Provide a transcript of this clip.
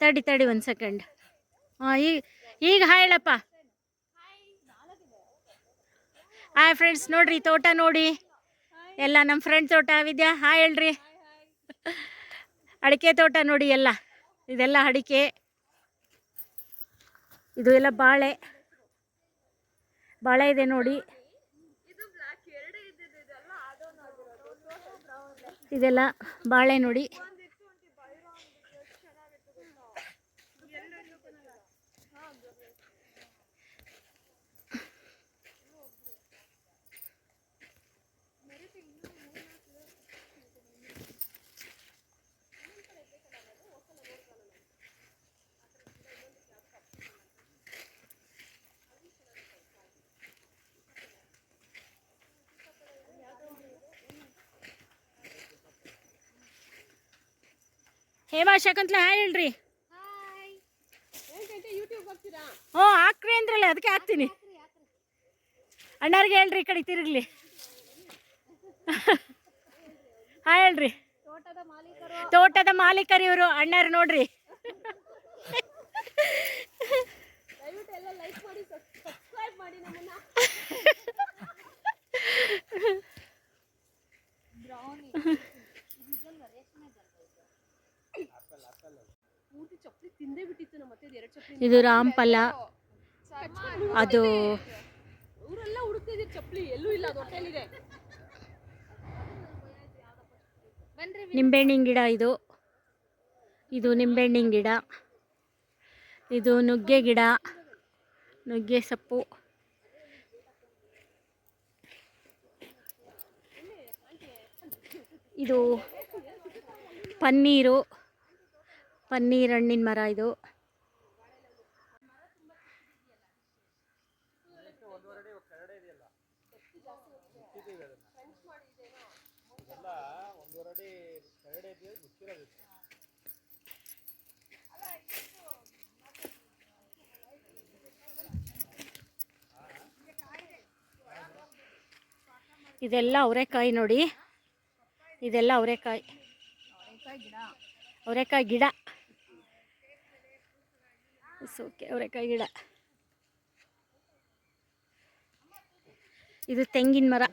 ತಡಿ ತಡಿ ಒಂದು ಸೆಕೆಂಡ್ ಹಾಂ ಈಗ ಈಗ ಹೇಳಪ್ಪ ಹಾಯ್ ಫ್ರೆಂಡ್ಸ್ ನೋಡ್ರಿ, ತೋಟ ನೋಡಿ. ಎಲ್ಲ ನಮ್ಮ ಫ್ರೆಂಡ್ ತೋಟ, ವಿದ್ಯಾ ಹಾಯ್ ಹೇಳ್ರಿ. ಅಡಿಕೆ ತೋಟ ನೋಡಿ ಎಲ್ಲ. ಇದೆಲ್ಲ ಅಡಿಕೆ. ಇದು ಎಲ್ಲ ಬಾಳೆ. ಬಾಳೆ ಇದೆ ನೋಡಿ. ಇದೆಲ್ಲ ಬಾಳೆ ನೋಡಿ. ಹೇಮಾ ಶಕಂತ್ಲ ಹಾಯ್ ಹೇಳ್ರಿ. ಹ್ಞೂ ಹಾಕ್ರಿ ಅಂದ್ರಲ್ಲ ಅದಕ್ಕೆ ಹಾಕ್ತೀನಿ. ಅಣ್ಣಾರಿಗೆ ಹೇಳ್ರಿ ಈ ಕಡೆ ತಿರುಗ್ಲಿ. ಹಾಯ್ ಹೇಳ್ರಿ. ತೋಟದ ಮಾಲೀಕರು. ಇವರು ಅಣ್ಣಾರು ನೋಡ್ರಿ. ಮೂರ್ತಿ ಚಪ್ಪಲಿ ತಿಂದೇ ಬಿಟ್ಟಿತ್ತು ನಮ್ಮ ಮತ್ತೆ ಎರಡು ಚಪ್ಪಲಿ ಇದು ರಾಮ್ಫಲ ಅದು ಊರೆಲ್ಲ ಹುಡುಕ್ತಿದ್ದೀರಿ ಚಪ್ಪಲಿ. ಎಲ್ಲೂ ಇಲ್ಲ ಅದು ಹೊಟ್ಟೆಲಿದೆ ನಿಂಬೆಹಣ್ಣಿನ ಗಿಡ ಇದು. ಇದು ನಿಂಬೆಹಣ್ಣಿನ ಗಿಡ. ಇದು ನುಗ್ಗೆ ಗಿಡ. ನುಗ್ಗೆ ಸೊಪ್ಪು. ಇದು ಪನ್ನೀರು. ಪನ್ನೀರ್ ಹಣ್ಣಿನ ಮರ ಇದು. ಇದೆಲ್ಲ ಅವರೆಕಾಯಿ ನೋಡಿ. ಇದೆಲ್ಲ ಅವರೆಕಾಯಿ. ಅವರೆಕಾಯಿ ಗಿಡ. ಓಕೆ ಅವರೆಕಾಯಿ ಗಿಡ. ಇದು ತೆಂಗಿನ ಮರ.